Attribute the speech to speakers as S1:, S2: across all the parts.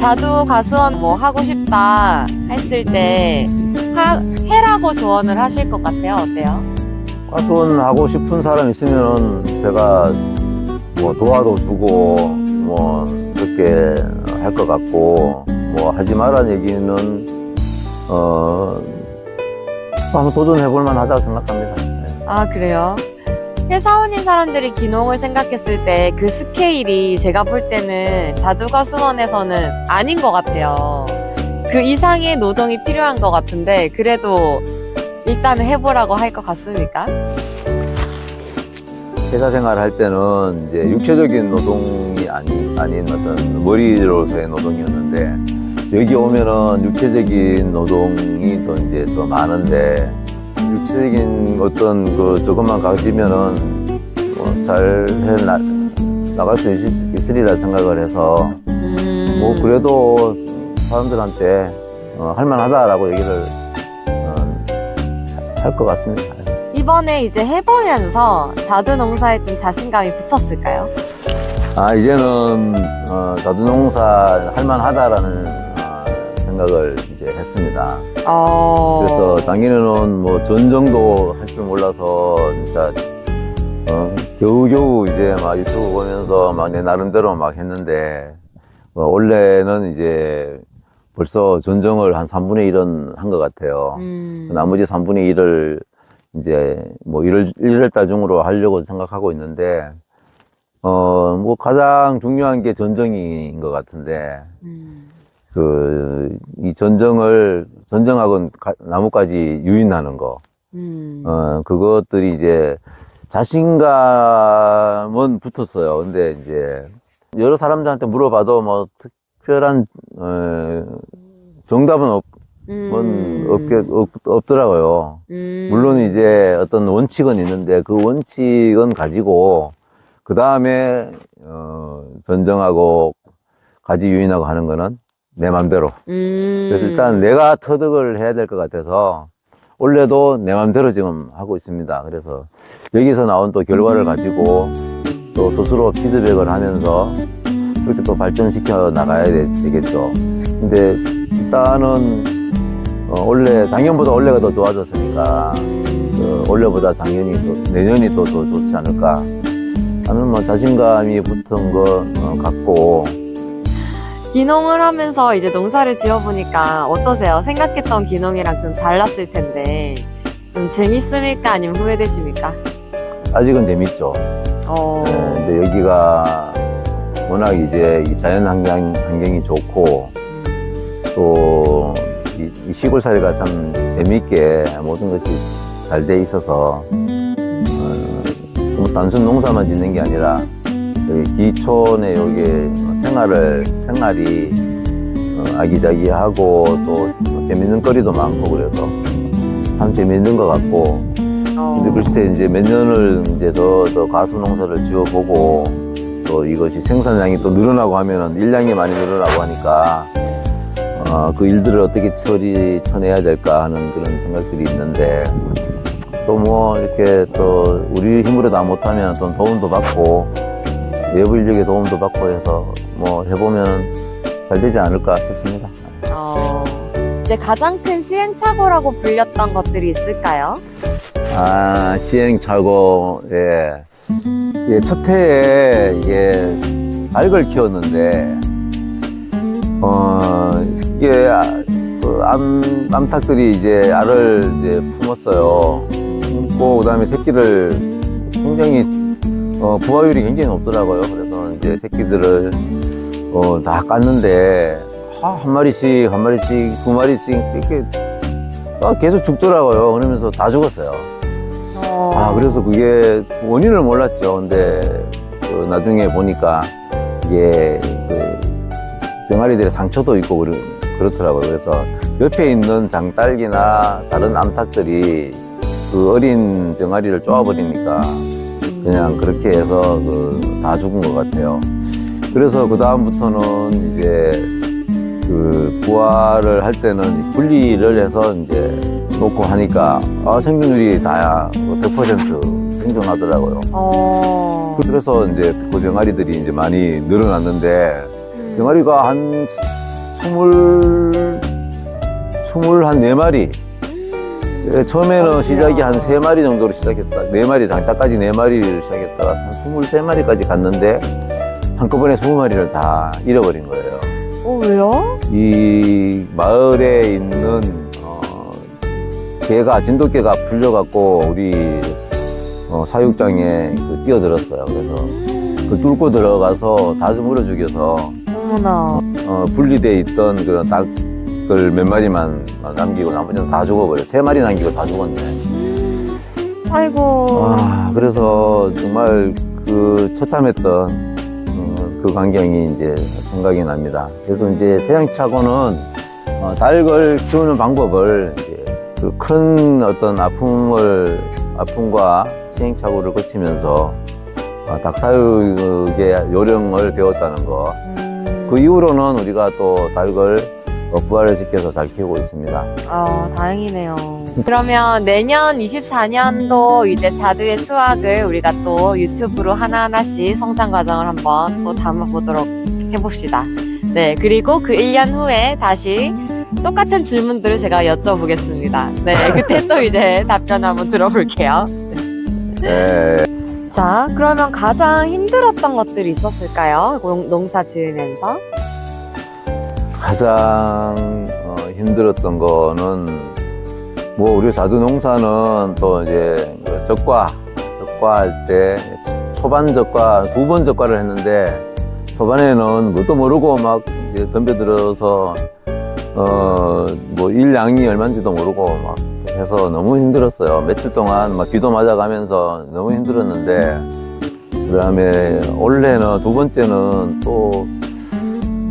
S1: 자두 가수원 뭐 하고 싶다 했을 때 하, 해라고 조언을 하실 것 같아요. 어때요?
S2: 가수원 하고 싶은 사람 있으면 제가 뭐 도와도 주고 뭐 그렇게 할 것 같고 뭐 하지 말라는 얘기는 어 한번 도전해 볼 만하다고 생각합니다. 네.
S1: 아 그래요? 회사원인 사람들이 기농을 생각했을 때 그 스케일이 제가 볼 때는 자두가 수원에서는 아닌 것 같아요. 그 이상의 노동이 필요한 것 같은데 그래도 일단은 해보라고 할 것 같습니까?
S2: 회사 생활할 때는 이제 육체적인 노동이 아니, 아닌 어떤 머리로서의 노동이었는데 여기 오면은 육체적인 노동이 또 이제 또 많은데 육체적인 어떤 그 저것만 가지면은 뭐잘해 나, 나갈 수 있, 있으리라 생각을 해서
S1: 음...
S2: 뭐 그래도 사람들한테 어, 할만하다라고 얘기를 어, 할 것 같습니다.
S1: 이번에 이제 해보면서 자두 농사에 좀 자신감이 붙었을까요?
S2: 아 이제는 어, 자두농사 할만하다라는 어, 생각을 이제 했습니다.
S1: 어...
S2: 그래서 작년에는 뭐 전정도 할 줄 몰라서 진짜 어, 겨우겨우 이제 막 유튜브 보면서 막 내 나름대로 막 했는데 어, 원래는 이제 벌써 전정을 한 3분의 1은 한 것 같아요.
S1: 음...
S2: 나머지 3분의 1을 이제 뭐 1월, 1월 달 중으로 하려고 생각하고 있는데 어, 뭐 가장 중요한 게 전정인 것 같은데
S1: 음...
S2: 그, 이 전정을, 전정하고 가- 나무까지 유인하는 거,
S1: 음...
S2: 어, 그것들이 이제 자신감은 붙었어요. 근데 이제 여러 사람들한테 물어봐도 뭐 특별한, 어, 정답은 없,
S1: 음...
S2: 없게, 없, 없더라고요.
S1: 음...
S2: 물론 이제 어떤 원칙은 있는데 그 원칙은 가지고 그 다음에, 어, 전정하고 가지 유인하고 하는 거는 내 맘대로.
S1: 음...
S2: 그래서 일단 내가 터득을 해야 될 것 같아서 원래도 내 맘대로 지금 하고 있습니다. 그래서 여기서 나온 또 결과를 가지고 또 스스로 피드백을 하면서 그렇게 또 발전시켜 나가야 되, 겠죠 근데 일단은 어, 원래 작년보다 올해가 더 좋아졌으니까 그 올해보다 작년이 또 내년이 또 더 좋지 않을까 하는 뭐 자신감이 붙은 거 어, 같고
S1: 기농을 하면서 이제 농사를 지어보니까 어떠세요? 생각했던 기농이랑 좀 달랐을 텐데 좀 재밌습니까? 아니면 후회되십니까?
S2: 아직은 재밌죠.
S1: 어...
S2: 네, 근데 여기가 워낙 이제 이 자연 환경, 환경이 좋고 또 이, 이 시골 살이가 참 재밌게 모든 것이 잘 돼 있어서 어, 좀 단순 농사만 짓는 게 아니라 여기 기촌의 여기 생활을 생활이 어, 아기자기하고 또 재밌는 거리도 많고 그래서 참 재밌는 것 같고.
S1: 어...
S2: 근데 글쎄 이제 몇 년을 이제 더, 더 가수 농사를 지어보고 또 이것이 생산량이 또 늘어나고 하면은 일량이 많이 늘어나고 하니까 어, 그 일들을 어떻게 처리, 쳐내야 될까 하는 그런 생각들이 있는데 또 뭐 이렇게 또 우리 힘으로 다 못하면 또 도움도 받고 외부 인력의 도움도 받고 해서 뭐 해보면 잘 되지 않을까 싶습니다.
S1: 어... 이제 가장 큰 시행착오라고 불렸던 것들이 있을까요?
S2: 아, 시행착오, 예. 예, 첫 해에 이게 닭을 키웠는데, 어, 이게, 아, 그 암, 암탉들이 이제 알을 이제 품었어요. 품고, 그 다음에 새끼를 굉장히, 어, 부화율이 굉장히 높더라고요. 그래서 이제 새끼들을, 어, 다 깠는데, 아, 한 마리씩, 한 마리씩, 두 마리씩, 이렇게, 아, 계속 죽더라고요. 그러면서 다 죽었어요.
S1: 어...
S2: 아, 그래서 그게 원인을 몰랐죠. 근데 그 나중에 보니까 이게 그 병아리들의 상처도 있고 그렇, 그렇더라고요. 그래서 옆에 있는 장딸기나 다른 암탉들이 그 어린 병아리를 쪼아버리니까 그냥 그렇게 해서 그 다 죽은 것 같아요. 그래서 그 다음부터는 이제 그 부화를 할 때는 분리를 해서 이제 놓고 하니까 아, 생존율이 다야 100% 생존하더라고요.
S1: 어...
S2: 그래서 이제 그 병아리들이 이제 많이 늘어났는데
S1: 음...
S2: 병아리가 한 스물, 스물 한 네 마리. 예, 처음에는
S1: 어이구야.
S2: 시작이 한 세 마리 정도로 시작했다. 네 마리, 장타까지 네 마리를 시작했다가 한 스물세 마리까지 갔는데 한꺼번에 스무 마리를 다 잃어버린 거예요.
S1: 어, 왜요?
S2: 이 마을에 있는 어, 개가 진돗개가 풀려갖고 우리 어, 사육장에 그 뛰어들었어요. 그래서 그 뚫고 들어가서 다 물어 죽여서
S1: 어머나.
S2: 어, 분리돼 있던 그런 닭을 몇 마리만 남기고 나머지는 다 죽어버려. 세 마리 남기고 다 죽었네.
S1: 아이고.
S2: 아, 그래서 정말 그 처참했던 어, 그 광경이 이제 생각이 납니다. 그래서 이제 세양차고는 어, 닭을 키우는 방법을 이제 그큰 어떤 아픔을 아픔과 시행착오를 거치면서 어, 닭 사육의 요령을 배웠다는 거.
S1: 음.
S2: 그 이후로는 우리가 또 닭을 어, 부활을 시켜서 잘 키우고 있습니다.
S1: 아, 다행이네요. 그러면 내년 24년도 이제 자두의 수확을 우리가 또 유튜브로 하나하나씩 성장 과정을 한번 또 담아보도록 해봅시다. 네, 그리고 그 1년 후에 다시 똑같은 질문들을 제가 여쭤보겠습니다. 네, 그때 또 이제 답변 한번 들어볼게요.
S2: 네.
S1: 자, 그러면 가장 힘들었던 것들이 있었을까요? 농- 농사 지으면서?
S2: 가장 어, 힘들었던 거는 뭐 우리 자두 농사는 또 이제 그 적과 적과할 때 초반 적과 두 번 적과를 했는데 초반에는 뭣도 모르고 막 이제 덤벼들어서 어뭐 일량이 얼마인지도 모르고 막 해서 너무 힘들었어요. 며칠 동안 막 귀도 맞아가면서 너무 힘들었는데 그다음에 올해는 두 번째는 또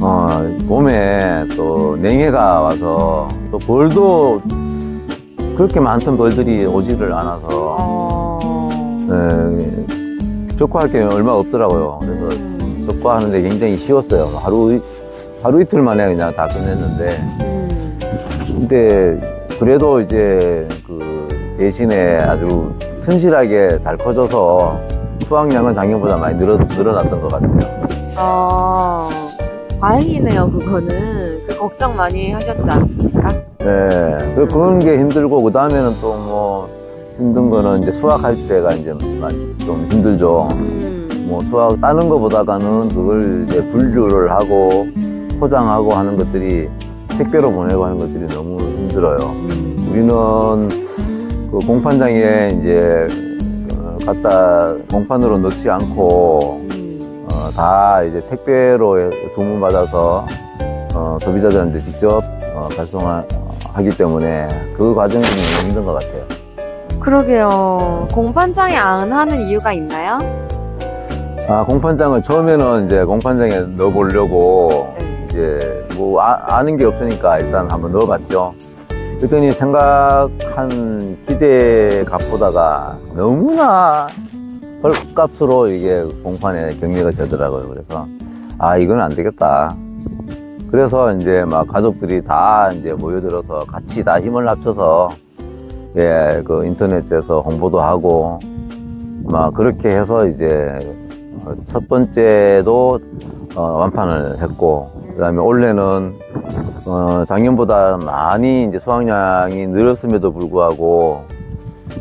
S2: 어, 봄에 또 냉해가 와서 또 벌도 그렇게 많던 벌들이 오지를 않아서
S1: 어...
S2: 에, 적화할 게 얼마 없더라고요. 그래서
S1: 음,
S2: 적화하는데 굉장히 쉬웠어요. 하루 이- 하루 이틀 만에 그냥 다 끝냈는데
S1: 음,
S2: 근데 그래도 이제 그 대신에 아주 튼실하게 잘 커져서 수확량은 작년보다 많이 늘어, 늘어났던 것 같아요.
S1: 어, 다행이네요, 그거는. 그 걱정 많이 하셨지 않습니까?
S2: 네, 그- 그런 게 힘들고 그 다음에는 또 뭐 힘든 거는 이제 수확할 때가 이제 좀 힘들죠.
S1: 음,
S2: 뭐 수확 따는 것보다가는 그걸 이제 분류를 하고 포장하고 하는 것들이 택배로 보내고 하는 것들이 너무 힘들어요.
S1: 음,
S2: 우리는 그 공판장에 이제 어, 갖다 공판으로 넣지 않고
S1: 음.
S2: 어, 다 이제 택배로 주문받아서 어, 소비자들한테 직접 어, 발송하기 때문에 그 과정이 좀 힘든 것 같아요.
S1: 그러게요. 공판장에 안 하는 이유가 있나요?
S2: 아, 공판장을 처음에는 이제 공판장에 넣어보려고
S1: 네.
S2: 이제 뭐 아, 는게 없으니까 일단 한번 넣어봤죠. 그랬더니 생각한 기대 값보다가 너무나 헐값으로 이게 공판에 격리가 되더라고요. 그래서 아 이건 안 되겠다. 그래서 이제 막 가족들이 다 이제 모여들어서 같이 다 힘을 합쳐서 예, 그 인터넷에서 홍보도 하고 막 그렇게 해서 이제 어, 첫 번째도 어, 완판을 했고 그다음에 올해는 어, 작년보다 많이 이제 수확량이 늘었음에도 불구하고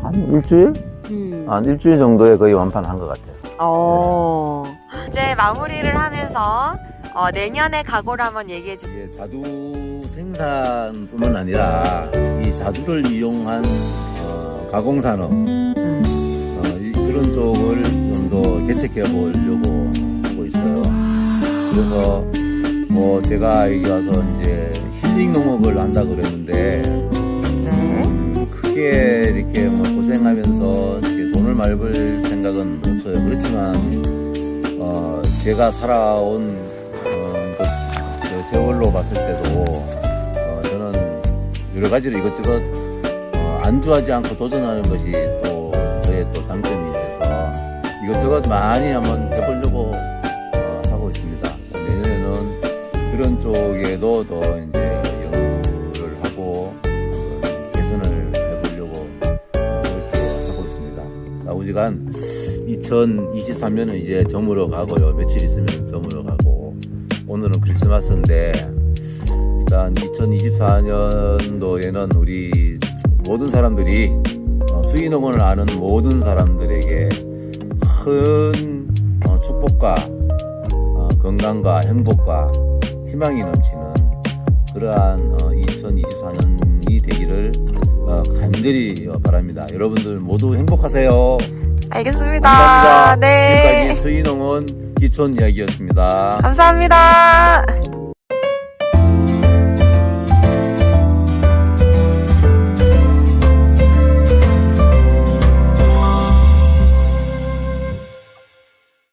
S2: 한 일주일
S1: 음.
S2: 한 일주일 정도에 거의 완판한 것 같아요.
S1: 어. 이제 마무리를 하면서 어, 내년의 각오를 한번 얘기해 주세요.
S2: 이게 자두 생산뿐만 아니라 이 자두를 이용한 어, 가공산업
S1: 음.
S2: 어, 이- 그런 쪽을 좀 더 개척해 보려고 하고 있어요. 그래서 뭐 제가 여기 와서 이제 힐링 농업을 한다 그랬는데
S1: 네.
S2: 음, 크게 이렇게 뭐 고생하면서 말벌 생각은 없어요. 그렇지만 어, 제가 살아온 어, 그, 그 세월로 봤을 때도 어, 저는 여러 가지로 이것저것 어, 안주하지 않고 도전하는 것이 또 저의 또 장점이 돼서 이것저것 많이 한번 해보려고 어, 하고 있습니다. 내년에는 그런 쪽에도 더 자, 우지간 2023년은 이제 저물어 가고요. 며칠 있으면 저물어 가고 오늘은 크리스마스인데 일단 2024년도에는 우리 모든 사람들이 어, 수의농원을 아는 모든 사람들에게 큰 어, 축복과 어, 건강과 행복과 희망이 넘치는 그러한 2024년이 되기를 어, 간절히 어, 바랍니다. 여러분들 모두 행복하세요.
S1: 알겠습니다.
S2: 감사합니다.
S1: 네.
S2: 지금까지 수의농원 기촌 이야기였습니다.
S1: 감사합니다.